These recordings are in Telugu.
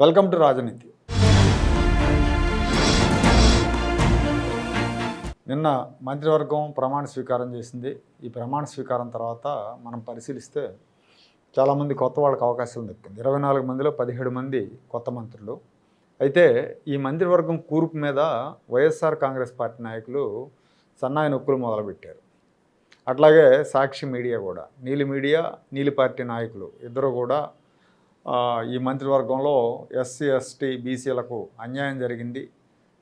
వెల్కమ్ టు రాజనీతి. నిన్న మంత్రివర్గం ప్రమాణ స్వీకారం చేసింది. ఈ ప్రమాణ స్వీకారం తర్వాత మనం పరిశీలిస్తే చాలామంది కొత్త వాళ్ళకి అవకాశం దక్కింది. ఇరవై నాలుగు మందిలో పదిహేడు మంది కొత్త మంత్రులు. అయితే ఈ మంత్రివర్గం కూర్పు మీద వైఎస్ఆర్ కాంగ్రెస్ పార్టీ నాయకులు సన్నాయి నొక్కులు మొదలుపెట్టారు. అట్లాగే సాక్షి మీడియా కూడా నీలి మీడియా నీలి పార్టీ నాయకులు ఇద్దరు కూడా ఈ మంత్రివర్గంలో ఎస్సీ ఎస్టీ బీసీలకు అన్యాయం జరిగింది.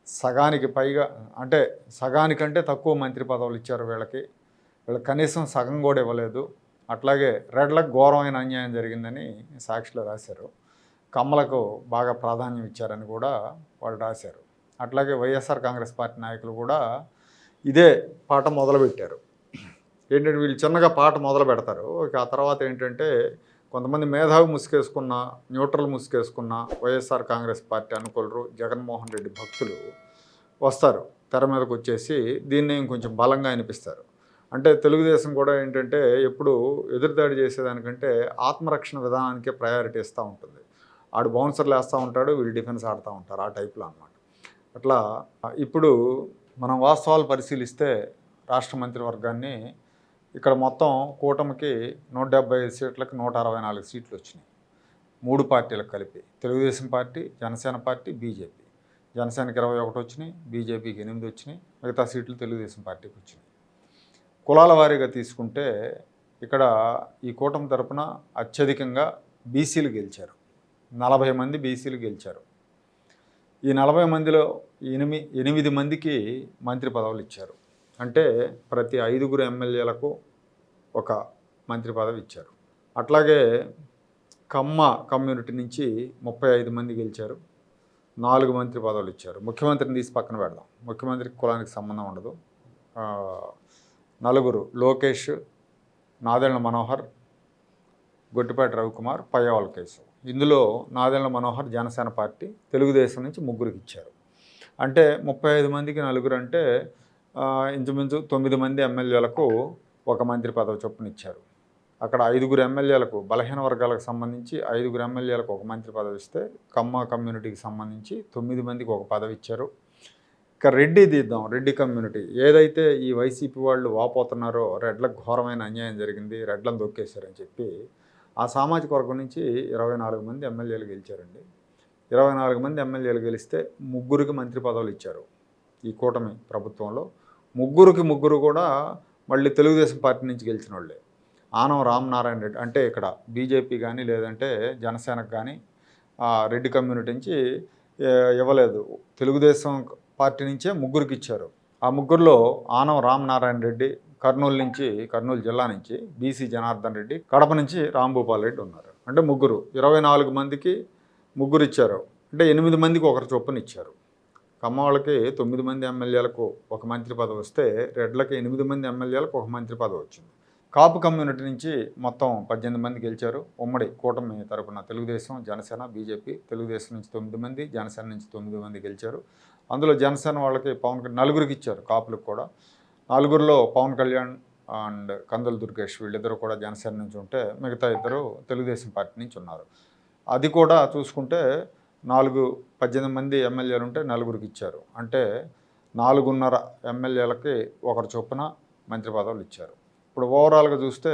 సగానికి పైగా అంటే సగానికంటే తక్కువ మంత్రి పదవులు ఇచ్చారు వీళ్ళకి. వీళ్ళకి కనీసం సగం కూడా ఇవ్వలేదు. అట్లాగే రెడ్లకు ఘోరమైన అన్యాయం జరిగిందని సాక్షిలో రాశారు. కమ్మలకు బాగా ప్రాధాన్యం ఇచ్చారని కూడా వాళ్ళు రాశారు. అట్లాగే వైఎస్ఆర్ కాంగ్రెస్ పార్టీ నాయకులు కూడా ఇదే పాట మొదలుపెట్టారు. ఏంటంటే వీళ్ళు చిన్నగా పాట మొదలు పెడతారు. ఇక ఆ తర్వాత ఏంటంటే కొంతమంది మేధావి ముసుకేసుకున్న న్యూట్రల్ ముసుకేసుకున్న వైఎస్ఆర్ కాంగ్రెస్ పార్టీ అనుకూలరు జగన్మోహన్ రెడ్డి భక్తులు వస్తారు. తెర మీదకు వచ్చేసి దీన్ని ఇంకొంచెం బలంగా అనిపిస్తారు. అంటే తెలుగుదేశం కూడా ఏంటంటే ఎప్పుడు ఎదురుదాడి చేసేదానికంటే ఆత్మరక్షణ విధానానికే ప్రయారిటీ ఇస్తూ ఉంటుంది. ఆడు బౌన్సర్లు వేస్తూ ఉంటాడు వీళ్ళు డిఫెన్స్ ఆడుతూ ఉంటారు ఆ టైప్లో అనమాట అట్లా ఇప్పుడు మనం వాస్తవాలు పరిశీలిస్తే రాష్ట్ర మంత్రివర్గాన్ని ఇక్కడ మొత్తం కూటమికి నూట డెబ్బై ఐదు సీట్లకు నూట అరవై నాలుగు సీట్లు వచ్చినాయి. మూడు పార్టీలకు కలిపి Telugu Desam party Janasena party BJP. జనసేనకి ఇరవై ఒకటి వచ్చినాయి బీజేపీకి ఎనిమిది వచ్చినాయి మిగతా సీట్లు తెలుగుదేశం పార్టీకి వచ్చినాయి. కులాల వారీగా తీసుకుంటే ఇక్కడ ఈ కూటమి తరపున అత్యధికంగా బీసీలు గెలిచారు. నలభై మంది బీసీలు గెలిచారు. ఈ నలభై మందిలో ఎనిమి ఎనిమిది మందికి మంత్రి పదవులు ఇచ్చారు. అంటే ప్రతి ఐదుగురు ఎమ్మెల్యేలకు ఒక మంత్రి పదవి ఇచ్చారు. అట్లాగే కమ్మ కమ్యూనిటీ నుంచి ముప్పై ఐదు మంది గెలిచారు. నాలుగు మంత్రి పదవులు ఇచ్చారు. ముఖ్యమంత్రిని తీసి పక్కన పెడదాం. ముఖ్యమంత్రికి కులానికి సంబంధం ఉండదు. నలుగురు లోకేష్ నాదెళ్ళ మనోహర్ గొట్టిపాటి రవికుమార్ పయ్యవాళ్ళ కేసు ఇందులో నాదెళ్ళ మనోహర్ జనసేన పార్టీ తెలుగుదేశం నుంచి ముగ్గురికి ఇచ్చారు. అంటే ముప్పై ఐదు మందికి నలుగురు అంటే ఇంచుమించు తొమ్మిది మంది ఎమ్మెల్యేలకు ఒక మంత్రి పదవి చొప్పున ఇచ్చారు అక్కడ ఐదుగురు ఎమ్మెల్యేలకు బలహీన వర్గాలకు సంబంధించి ఐదుగురు ఎమ్మెల్యేలకు ఒక మంత్రి పదవి ఇస్తే కమ్మ కమ్యూనిటీకి సంబంధించి తొమ్మిది మందికి ఒక పదవి ఇచ్చారు. ఇక రెడ్డి దిద్దాం రెడ్డి కమ్యూనిటీ. ఏదైతే ఈ వైసీపీ వాళ్ళు వాపోతున్నారో రెడ్లకు ఘోరమైన అన్యాయం జరిగింది రెడ్లను దొక్కేశారని చెప్పి ఆ సామాజిక వర్గం నుంచి ఇరవై నాలుగు మంది ఎమ్మెల్యేలు గెలిచారండి. ఇరవై నాలుగు మంది ఎమ్మెల్యేలు గెలిస్తే ముగ్గురికి మంత్రి పదవులు ఇచ్చారు ఈ కూటమి ప్రభుత్వంలో. ముగ్గురికి ముగ్గురు కూడా మళ్ళీ తెలుగుదేశం పార్టీ నుంచి గెలిచిన వాళ్ళే ఆనం రామనారాయణ రెడ్డి అంటే ఇక్కడ బీజేపీ కానీ లేదంటే జనసేనకు కానీ ఆ రెడ్డి కమ్యూనిటీ నుంచి ఇవ్వలేదు. తెలుగుదేశం పార్టీ నుంచే ముగ్గురికి ఇచ్చారు. ఆ ముగ్గురులో ఆనం రామనారాయణ రెడ్డి కర్నూలు నుంచి కర్నూలు జిల్లా నుంచి బీసీ జనార్దన్ రెడ్డి కడప నుంచి రాంభూపాల్ రెడ్డి ఉన్నారు. అంటే ముగ్గురు. ఇరవై నాలుగు మందికి ముగ్గురు ఇచ్చారు. అంటే ఎనిమిది మందికి ఒకరు చొప్పున ఇచ్చారు. కమ్మ వాళ్ళకి తొమ్మిది మంది ఎమ్మెల్యేలకు ఒక మంత్రి పదవి వస్తే రెడ్లకి ఎనిమిది మంది ఎమ్మెల్యేలకు ఒక మంత్రి పదవి వచ్చింది. కాపు కమ్యూనిటీ నుంచి మొత్తం పద్దెనిమిది మంది గెలిచారు. ఉమ్మడి కూటమి తరపున తెలుగుదేశం జనసేన బీజేపీ తెలుగుదేశం నుంచి తొమ్మిది మంది జనసేన నుంచి తొమ్మిది మంది గెలిచారు. అందులో జనసేన వాళ్ళకి పవన్ నలుగురికి ఇచ్చారు కాపులకు కూడా. నలుగురిలో పవన్ కళ్యాణ్ అండ్ కందుల దుర్గేష్ వీళ్ళిద్దరు కూడా జనసేన నుంచి ఉంటే మిగతా ఇద్దరు తెలుగుదేశం పార్టీ నుంచి ఉన్నారు. అది కూడా చూసుకుంటే నాలుగు పద్దెనిమిది మంది ఎమ్మెల్యేలు ఉంటే నలుగురికి ఇచ్చారు. అంటే నాలుగున్నర ఎమ్మెల్యేలకి ఒకరు చొప్పున మంత్రి పదవులు ఇచ్చారు. ఇప్పుడు ఓవరాల్గా చూస్తే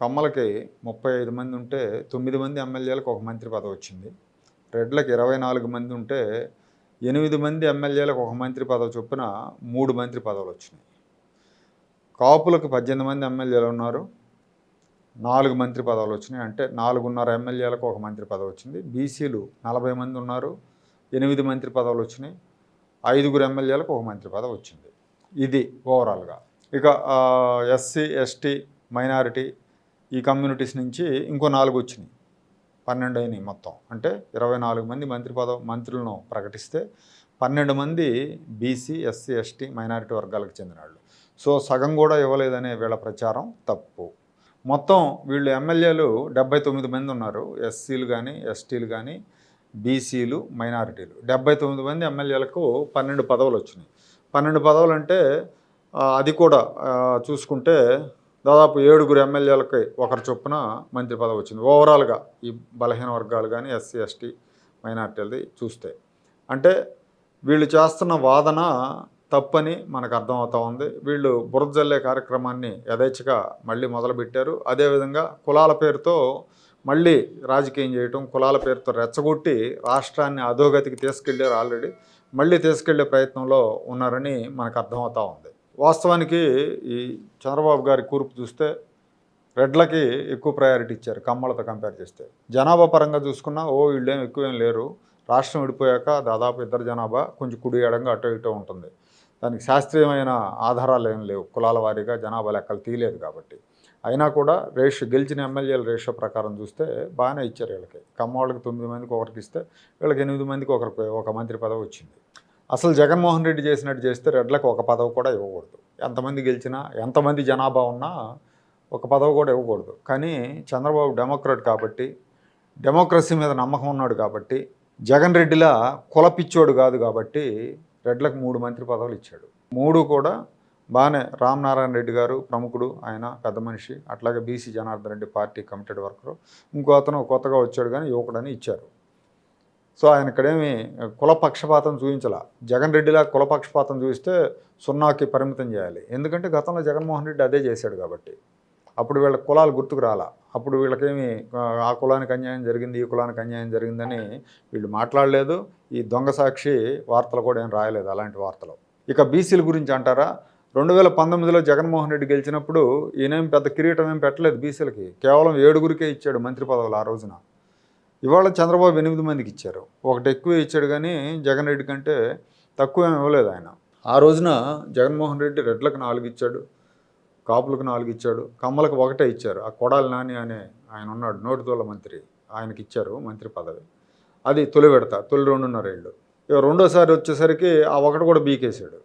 కమ్మలకి ముప్పై ఐదు మంది ఉంటే తొమ్మిది మంది ఎమ్మెల్యేలకు ఒక మంత్రి పదవి వచ్చింది. రెడ్లకి ఇరవై నాలుగు మంది ఉంటే ఎనిమిది మంది ఎమ్మెల్యేలకు ఒక మంత్రి పదవి చొప్పున మూడు మంత్రి పదవులు వచ్చినాయి. కాపులకు పద్దెనిమిది మంది ఎమ్మెల్యేలు ఉన్నారు. నాలుగు మంత్రి పదవులు వచ్చినాయి. అంటే నాలుగున్నర ఎమ్మెల్యేలకు ఒక మంత్రి పదవి వచ్చింది. బీసీలు నలభై మంది ఉన్నారు. ఎనిమిది మంత్రి పదవులు వచ్చినాయి. ఐదుగురు ఎమ్మెల్యేలకు ఒక మంత్రి పదవి వచ్చింది. ఇది ఓవరాల్గా. ఇక ఎస్సీ ఎస్టీ మైనారిటీ ఈ కమ్యూనిటీస్ నుంచి ఇంకో నాలుగు వచ్చినాయి. పన్నెండు అయినాయి మొత్తం. అంటే ఇరవై నాలుగు మంది మంత్రి పదవి మంత్రులను ప్రకటిస్తే పన్నెండు మంది బీసీ ఎస్సీ ఎస్టీ మైనారిటీ వర్గాలకు చెందిన వాళ్ళు. సో సగం కూడా ఇవ్వలేదనే వీళ్ళ ప్రచారం తప్పు. మొత్తం వీళ్ళు ఎమ్మెల్యేలు డెబ్బై తొమ్మిది మంది ఉన్నారు. ఎస్సీలు కానీ ఎస్టీలు కానీ బీసీలు మైనారిటీలు. డెబ్బై తొమ్మిది మంది ఎమ్మెల్యేలకు పన్నెండు పదవులు వచ్చినాయి. పన్నెండు పదవులు అంటే అది కూడా చూసుకుంటే దాదాపు ఏడుగురు ఎమ్మెల్యేలకి ఒకరు చొప్పున మంత్రి పదవి వచ్చింది. ఓవరాల్గా ఈ బలహీన వర్గాలు కానీ ఎస్సీ ఎస్టీ మైనార్టీలది చూస్తే. అంటే వీళ్ళు చేస్తున్న వాదన తప్పని మనకు అర్థమవుతా ఉంది. వీళ్ళు బురద జల్లే కార్యక్రమాన్ని యథేచ్ఛగా మళ్ళీ మొదలుపెట్టారు. అదేవిధంగా కులాల పేరుతో మళ్ళీ రాజకీయం చేయటం కులాల పేరుతో రెచ్చగొట్టి రాష్ట్రాన్ని అధోగతికి తీసుకెళ్ళారు ఆల్రెడీ. మళ్ళీ తీసుకెళ్ళే ప్రయత్నంలో ఉన్నారని మనకు అర్థమవుతా ఉంది. వాస్తవానికి ఈ చంద్రబాబు గారి కూర్పు చూస్తే రెడ్లకి ఎక్కువ ప్రయారిటీ ఇచ్చారు కమ్మలతో కంపేర్ చేస్తే. జనాభా పరంగా చూసుకున్నా ఓ వీళ్ళేం ఎక్కువేం లేరు. రాష్ట్రం విడిపోయాక దాదాపు ఇద్దరు జనాభా కొంచెం కుడి ఎడంగా అటు ఇటు ఉంటుంది. దానికి శాస్త్రీయమైన ఆధారాలు ఏం లేవు. కులాల వారీగా జనాభా లెక్కలు తీయలేదు కాబట్టి. అయినా కూడా రేషియో గెలిచిన ఎమ్మెల్యేల రేషియో ప్రకారం చూస్తే బాగానే ఇచ్చారు వీళ్ళకి. కమ్మ వాళ్ళకి తొమ్మిది మందికి ఒకరికి ఇస్తే వీళ్ళకి ఎనిమిది మందికి ఒకరికి ఒక మంత్రి పదవి వచ్చింది. అసలు జగన్మోహన్ రెడ్డి చేసినట్టు చేస్తే రెడ్లకు ఒక పదవి కూడా ఇవ్వకూడదు. ఎంతమంది గెలిచినా ఎంతమంది జనాభా ఉన్నా ఒక పదవి కూడా ఇవ్వకూడదు. కానీ చంద్రబాబు డెమోక్రాట్ కాబట్టి డెమోక్రసీ మీద నమ్మకం ఉన్నాడు కాబట్టి జగన్ రెడ్డిలా కులపిచ్చోడు కాదు కాబట్టి రెడ్లకు మూడు మంత్రి పదవులు ఇచ్చాడు. మూడు కూడా బాగానే రామనారాయణ రెడ్డి గారు ప్రముఖుడు ఆయన పెద్ద మనిషి అట్లాగే BC Janardhan Reddy party committed worker. ఇంకో అతను కొత్తగా వచ్చాడు కానీ యువకుడని ఇచ్చారు. సో ఆయన ఇక్కడేమి కుల పక్షపాతం చూపించాల. జగన్ రెడ్డిలా కుల పక్షపాతం చూపిస్తే సున్నాకి పరిమితం చేయాలి. ఎందుకంటే గతంలో జగన్మోహన్ రెడ్డి అదే చేశాడు కాబట్టి. అప్పుడు వీళ్ళ కులాలు గుర్తుకు రాలా. అప్పుడు వీళ్ళకేమి ఆ, కులానికి అన్యాయం జరిగింది ఈ కులానికి అన్యాయం జరిగిందని వీళ్ళు మాట్లాడలేదు. ఈ దొంగ సాక్షి వార్తలు కూడా ఏం రాయలేదు అలాంటి వార్తలు. ఇక బీసీల గురించి అంటారా? రెండు వేల పంతొమ్మిదిలో జగన్మోహన్ రెడ్డి గెలిచినప్పుడు ఈయనేం పెద్ద కిరీటం ఏం పెట్టలేదు బీసీలకి. కేవలం ఏడుగురికే ఇచ్చాడు మంత్రి పదవులు ఆ రోజున. ఇవాళ చంద్రబాబు ఎనిమిది మందికి ఇచ్చారు. ఒకటి ఎక్కువ ఇచ్చాడు కానీ జగన్ రెడ్డి కంటే తక్కువ ఏమి ఇవ్వలేదు ఆయన. ఆ రోజున జగన్మోహన్ రెడ్డి రెడ్లకు నాలుగు ఇచ్చాడు. కాపులకు నాలుగు ఇచ్చాడు. కమ్మలకు ఒకటే ఇచ్చారు. ఆ కొడాలి నాని అనే ఆయన ఉన్నాడు నోటితోల మంత్రి. ఆయనకి ఇచ్చారు మంత్రి పదవి. అది తొలి విడత తొలి రెండున్నర ఏళ్ళు. ఇక రెండోసారి వచ్చేసరికి ఆ ఒకటి కూడా బీకేసాడు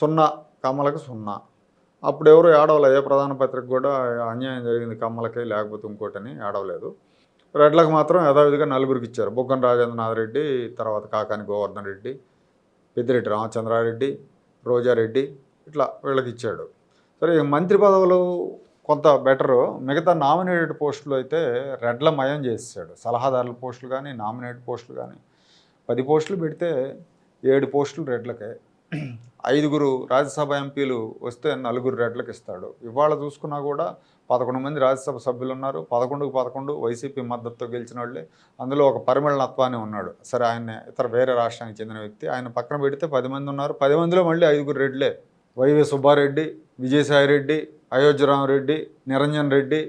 సున్నా కమ్మలకు సున్నా. అప్పుడు ఎవరు ఏడవలే ఏ ప్రధాన పత్రిక కూడా అన్యాయం జరిగింది కమ్మలకి లేకపోతే ఇంకోటని ఏడవలేదు. రెడ్లకు మాత్రం యథావిధిగా నలుగురికి ఇచ్చారు. బుగ్గన రాజేంద్రనాథ్ రెడ్డి తర్వాత కాకాని గోవర్ధన్ రెడ్డి పెద్దిరెడ్డి రామచంద్రారెడ్డి రోజారెడ్డి ఇట్లా వీళ్ళకి ఇచ్చాడు. సరే మంత్రి పదవులు కొంత బెటరు మిగతా నామినేటెడ్ పోస్టులు అయితే రెడ్ల మయం చేసాడు సలహాదారుల పోస్టులు కానీ నామినేటెడ్ పోస్టులు కానీ. పది పోస్టులు పెడితే ఏడు పోస్టులు రెడ్లకే. ఐదుగురు రాజ్యసభ ఎంపీలు వస్తే నలుగురు రెడ్లకు ఇస్తాడు. ఇవాళ చూసుకున్నా కూడా పదకొండు మంది రాజ్యసభ సభ్యులు ఉన్నారు. పదకొండుకు పదకొండు వైసీపీ మద్దతుతో గెలిచిన వాళ్ళే. అందులో ఒక పరిమళనత్వాన్ని ఉన్నాడు. సరే ఆయన ఇతర వేరే రాష్ట్రానికి చెందిన వ్యక్తి. ఆయన పక్కన పెడితే పది మంది ఉన్నారు. పది మందిలో మళ్ళీ ఐదుగురు రెడ్లే. వైవి సుబ్బారెడ్డి విజయసాయిరెడ్డి అయోధ్యరామరెడ్డి నిరంజన్ రెడ్డి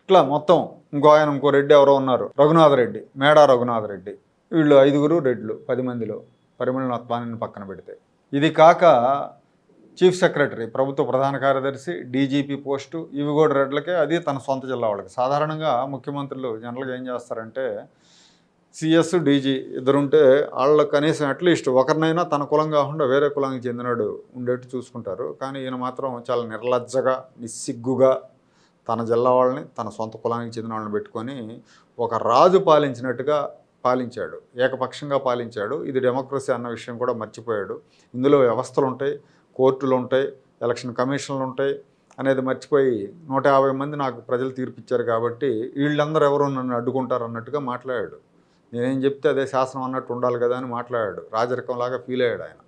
ఇట్లా మొత్తం ఇంకో ఆయన ఇంకో రెడ్డి ఎవరో ఉన్నారు. రఘునాథ రెడ్డి మేడా రఘునాథ రెడ్డి. వీళ్ళు ఐదుగురు రెడ్లు పది మందిలో పరిమళనత్వాన్ని పక్కన పెడితే. ఇది కాక చీఫ్ సెక్రటరీ ప్రభుత్వ ప్రధాన కార్యదర్శి డీజీపీ పోస్టు ఇవి కూడా రెడ్లకే అది తన సొంత జిల్లా వాళ్ళకి. సాధారణంగా ముఖ్యమంత్రులు జనరల్గా ఏం చేస్తారంటే సిఎస్ డీజీ ఇద్దరుంటే వాళ్ళు కనీసం అట్లీస్ట్ ఒకరినైనా తన కులం కాకుండా వేరే కులానికి చెందినాడు ఉండేట్టు చూసుకుంటారు. కానీ ఈయన మాత్రం చాలా నిర్లజ్జగా నిస్సిగ్గుగా తన జిల్లా వాళ్ళని తన సొంత కులానికి చెందిన వాళ్ళని పెట్టుకొని ఒక రాజు పాలించినట్టుగా పాలించాడు. ఏకపక్షంగా పాలించాడు. ఇది డెమోక్రసీ అన్న విషయం కూడా మర్చిపోయాడు. ఇందులో వ్యవస్థలు ఉంటాయి కోర్టులు ఉంటాయి ఎలక్షన్ కమిషన్లు ఉంటాయి అనేది మర్చిపోయి నూట యాభై మంది నాకు ప్రజలు తీర్పిచ్చారు కాబట్టి వీళ్ళందరూ ఎవరు నన్ను అడ్డుకుంటారు అన్నట్టుగా మాట్లాడాడు. నేనేం చెప్తే అదే శాసనం అన్నట్టు ఉండాలి కదా అని మాట్లాడాడు. రాజరికంలాగా ఫీల్ అయ్యాడు ఆయన.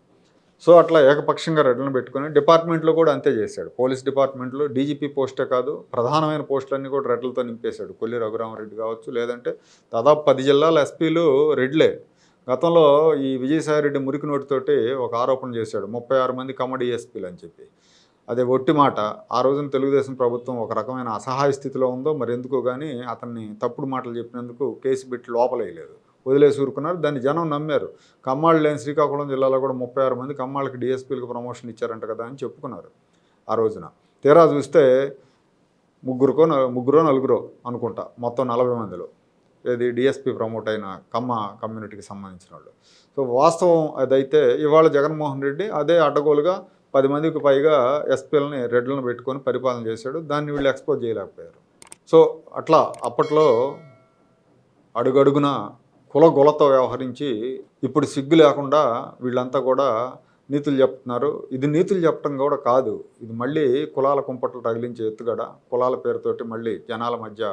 సో అట్లా ఏకపక్షంగా రెడ్లను పెట్టుకుని డిపార్ట్మెంట్లో కూడా అంతే చేశాడు. పోలీస్ డిపార్ట్మెంట్లో డీజీపీ పోస్టే కాదు ప్రధానమైన పోస్టులన్నీ కూడా రెడ్లతో నింపేశాడు. కొల్లి రఘురామరెడ్డి కావచ్చు లేదంటే దాదాపు పది జిల్లాల ఎస్పీలు రెడ్లే. గతంలో ఈ విజయసాయిరెడ్డి మురికి నోటితోటి ఒక ఆరోపణ చేశాడు. ముప్పై ఆరు మంది కమడీ ఎస్పీలు అని చెప్పి. అదే ఒట్టి మాట ఆ రోజున తెలుగుదేశం ప్రభుత్వం ఒక రకమైన అసహాయ స్థితిలో ఉందో మరి ఎందుకో కానీ అతన్ని తప్పుడు మాటలు చెప్పినందుకు కేసు పెట్టి లోపలేయలేదు. వదిలేసి ఊరుకున్నారు. దాన్ని జనం నమ్మారు. కమ్మాళ్ళు లేని శ్రీకాకుళం జిల్లాలో కూడా ముప్పై ఆరు మంది కమ్మాళ్ళకి డిఎస్పీలకు ప్రమోషన్ ఇచ్చారంట కదా అని చెప్పుకున్నారు ఆ రోజున. తీరా చూస్తే ముగ్గురుకో ముగ్గురో నలుగురో అనుకుంటా మొత్తం నలభై మందిలో. ఇది డిఎస్పీ ప్రమోట్ అయిన కమ్మ కమ్యూనిటీకి సంబంధించిన వాళ్ళు సో వాస్తవం అదైతే ఇవాళ జగన్మోహన్ రెడ్డి అదే అడ్డగోలుగా పది మందికి పైగా ఎస్పీలని రెడ్లను పెట్టుకొని పరిపాలన చేశాడు. దాన్ని వీళ్ళు ఎక్స్పోజ్ చేయలేకపోయారు. సో అట్లా అప్పట్లో అడుగడుగున కుల గులతో వ్యవహరించి ఇప్పుడు సిగ్గు లేకుండా వీళ్ళంతా కూడా నీతులు చెప్తున్నారు. ఇది నీతులు చెప్పడం కూడా కాదు. ఇది మళ్ళీ కులాల కుంపట్లు తగిలించే ఎత్తుగడ కులాల పేరుతోటి మళ్ళీ జనాల మధ్య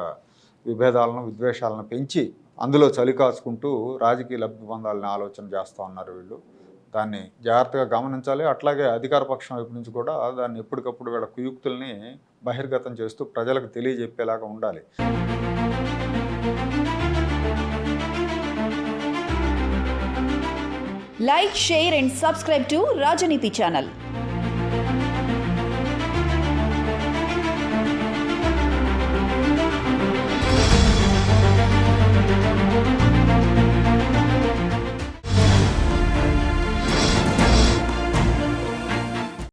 విభేదాలను విద్వేషాలను పెంచి అందులో చలి కాచుకుంటూ రాజకీయ లబ్ధి పొందాలని ఆలోచన చేస్తూ ఉన్నారు వీళ్ళు. దాన్ని జాగ్రత్తగా గమనించాలి. అట్లాగే అధికార పక్షం వైపు నుంచి కూడా దాన్ని ఎప్పటికప్పుడు వీళ్ళ కుయుక్తుల్ని బహిర్గతం చేస్తూ ప్రజలకు తెలియజెప్పేలాగా ఉండాలి. Like share and subscribe to Rajaneethi channel